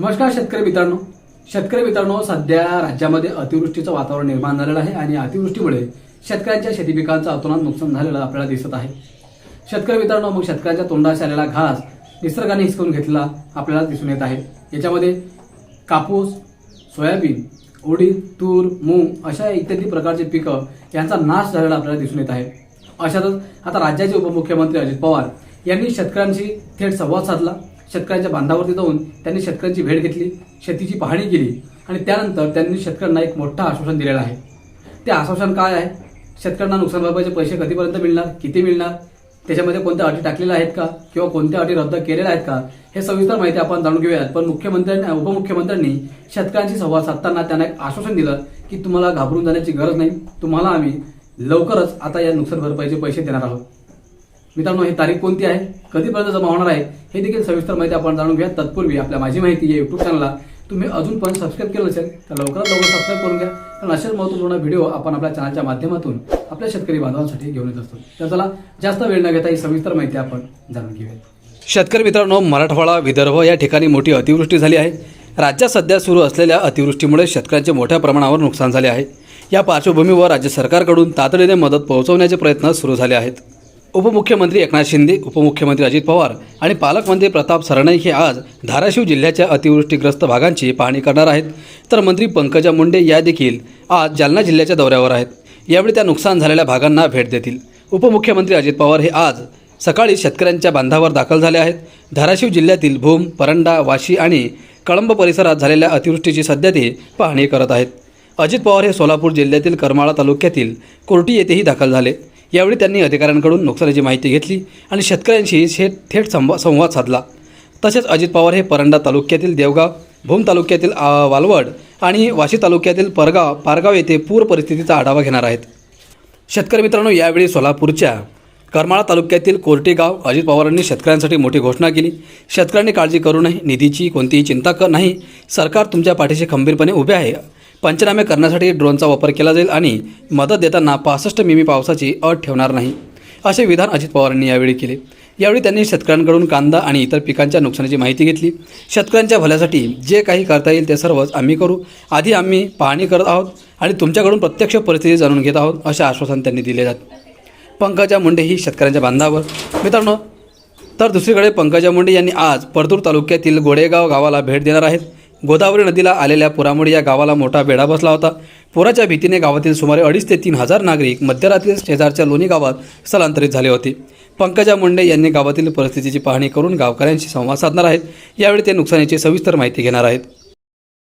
नमस्कार शेतकरी मित्रांनो. शेतकरी मित्रांनो सध्या राज्यामध्ये अतिवृष्टीचं वातावरण निर्माण झालेलं आहे आणि अतिवृष्टीमुळे शेतकऱ्यांच्या शेती पिकांचं अतोनात नुकसान झालेलं आपल्याला दिसत आहे. शेतकरी मित्रांनो मग शेतकऱ्यांच्या तोंडाशी आलेला घास निसर्गाने हिसकून घेतला आपल्याला दिसून येत आहे. याच्यामध्ये कापूस सोयाबीन उडीद तूर मूग अशा इत्यादी प्रकारचे पिकं यांचा नाश झालेला आपल्याला दिसून येत आहे. अशातच आता राज्याचे उपमुख्यमंत्री अजित पवार यांनी शेतकऱ्यांशी थेट संवाद साधला. शेतकऱ्यांच्या बांधावरती जाऊन त्यांनी शेतकऱ्यांची भेट घेतली शेतीची पाहणी केली आणि त्यानंतर त्यांनी शेतकऱ्यांना एक मोठं आश्वासन दिलेलं आहे. ते आश्वासन काय आहे? शेतकऱ्यांना नुकसान भरपाईचे पैसे कधीपर्यंत मिळणार किती मिळणार? त्याच्यामध्ये कोणत्या अटी टाकलेल्या आहेत का? किंवा कोणत्या अटी रद्द केलेल्या आहेत का? हे सविस्तर माहिती आपण जाणून घेऊयात. पण मुख्यमंत्र्यांनी उपमुख्यमंत्र्यांनी शेतकऱ्यांशी संवाद साधताना त्यांना एक आश्वासन दिलं की तुम्हाला घाबरून जाण्याची गरज नाही. तुम्हाला आम्ही लवकरच आता या नुकसान भरपाईचे पैसे देणार आहोत. मित्रांनो ही तारीख कोणती आहे? कधीपर्यंत जमा होणार आहे? हे देखील सविस्तर माहिती आपण जाणून घ्या तत्पूर्वी आपल्या माझी माहिती या युट्यूब चॅनलला तुम्ही अजूनपर्यंत सबस्क्राईब केलं नसेल तर लवकरात लवकर सबस्क्राईब करून घ्या. कारण असेच महत्त्वपूर्ण व्हिडिओ आपण आपल्या चॅनलच्या माध्यमातून आपल्या शेतकरी बांधवांसाठी घेऊन येत असतो. तर चला जास्त वेळ न घेता ही सविस्तर माहिती आपण जाणून घेऊया शेतकरी मित्रांनो मराठवाडा विदर्भ या ठिकाणी मोठी अतिवृष्टी झाली आहे. राज्यात सध्या सुरू असलेल्या अतिवृष्टीमुळे शेतकऱ्यांचे मोठ्या प्रमाणावर नुकसान झाले आहे. या पार्श्वभूमीवर राज्य सरकारकडून तातडीने मदत पोहोचवण्याचे प्रयत्न सुरू झाले आहेत. उपमुख्यमंत्री एकनाथ शिंदे उपमुख्यमंत्री अजित पवार आणि पालकमंत्री प्रताप सरणाई हे आज धाराशिव जिल्ह्याच्या अतिवृष्टीग्रस्त भागांची पाहणी करणार आहेत. तर मंत्री पंकजा मुंडे या देखील आज जालना जिल्ह्याच्या दौऱ्यावर आहेत. यावेळी त्या नुकसान झालेल्या भागांना भेट देतील. उपमुख्यमंत्री अजित पवार हे आज सकाळी शेतकऱ्यांच्या बांधावर दाखल झाले आहेत. धाराशिव जिल्ह्यातील भूम परंडा वाशी आणि कळंब परिसरात झालेल्या अतिवृष्टीची सध्या ते पाहणी करत आहेत. अजित पवार हे सोलापूर जिल्ह्यातील करमाळा तालुक्यातील कोर्टी येथेही दाखल झाले. यावेळी त्यांनी अधिकाऱ्यांकडून नुकसानीची माहिती घेतली आणि शेतकऱ्यांशी थेट थेट संवा संवाद साधला. तसेच अजित पवार हे परंडा तालुक्यातील देवगाव भूम तालुक्यातील वालवड आणि वाशी तालुक्यातील परगाव पारगाव येथे पूर परिस्थितीचा आढावा घेणार आहेत. शेतकरी मित्रांनो यावेळी सोलापूरच्या करमाळा तालुक्यातील कोर्टेगाव अजित पवारांनी शेतकऱ्यांसाठी मोठी घोषणा केली. शेतकऱ्यांनी काळजी करू नये निधीची कोणतीही चिंता क नाही. सरकार तुमच्या पाठीशी खंबीरपणे उभे आहे. पंचनामे करण्यासाठी ड्रोनचा वापर केला जाईल आणि मदत देताना पासष्ट मिमी पावसाची अट ठेवणार नाही असे विधान अजित पवारांनी यावेळी केले. यावेळी त्यांनी शेतकऱ्यांकडून कांदा आणि इतर पिकांच्या नुकसानीची माहिती घेतली. शेतकऱ्यांच्या भल्यासाठी जे काही करता येईल ते सर्वच आम्ही करू. आधी आम्ही पाहणी करत आहोत आणि तुमच्याकडून प्रत्यक्ष परिस्थिती जाणून घेत आहोत असे आश्वासन त्यांनी दिले जात. पंकजा मुंडे ही शेतकऱ्यांच्या बांधावर. मित्रांनो तर दुसरीकडे पंकजा मुंडे यांनी आज परतूर तालुक्यातील गोडेगाव गावाला भेट देणार आहेत. गोदावरी नदीला आलेल्या पुरामुळे या गावाला मोठा बेडा बसला होता. पुराच्या भीतीने गावातील सुमारे अडीच ते तीन हजार नागरिक मध्यरात्री शेजारच्या लोणी गावात स्थलांतरित झाले होते. पंकजा मुंडे यांनी गावातील परिस्थितीची पाहणी करून गावकऱ्यांशी संवाद साधणार आहेत. यावेळी ते नुकसानीची सविस्तर माहिती घेणार आहेत.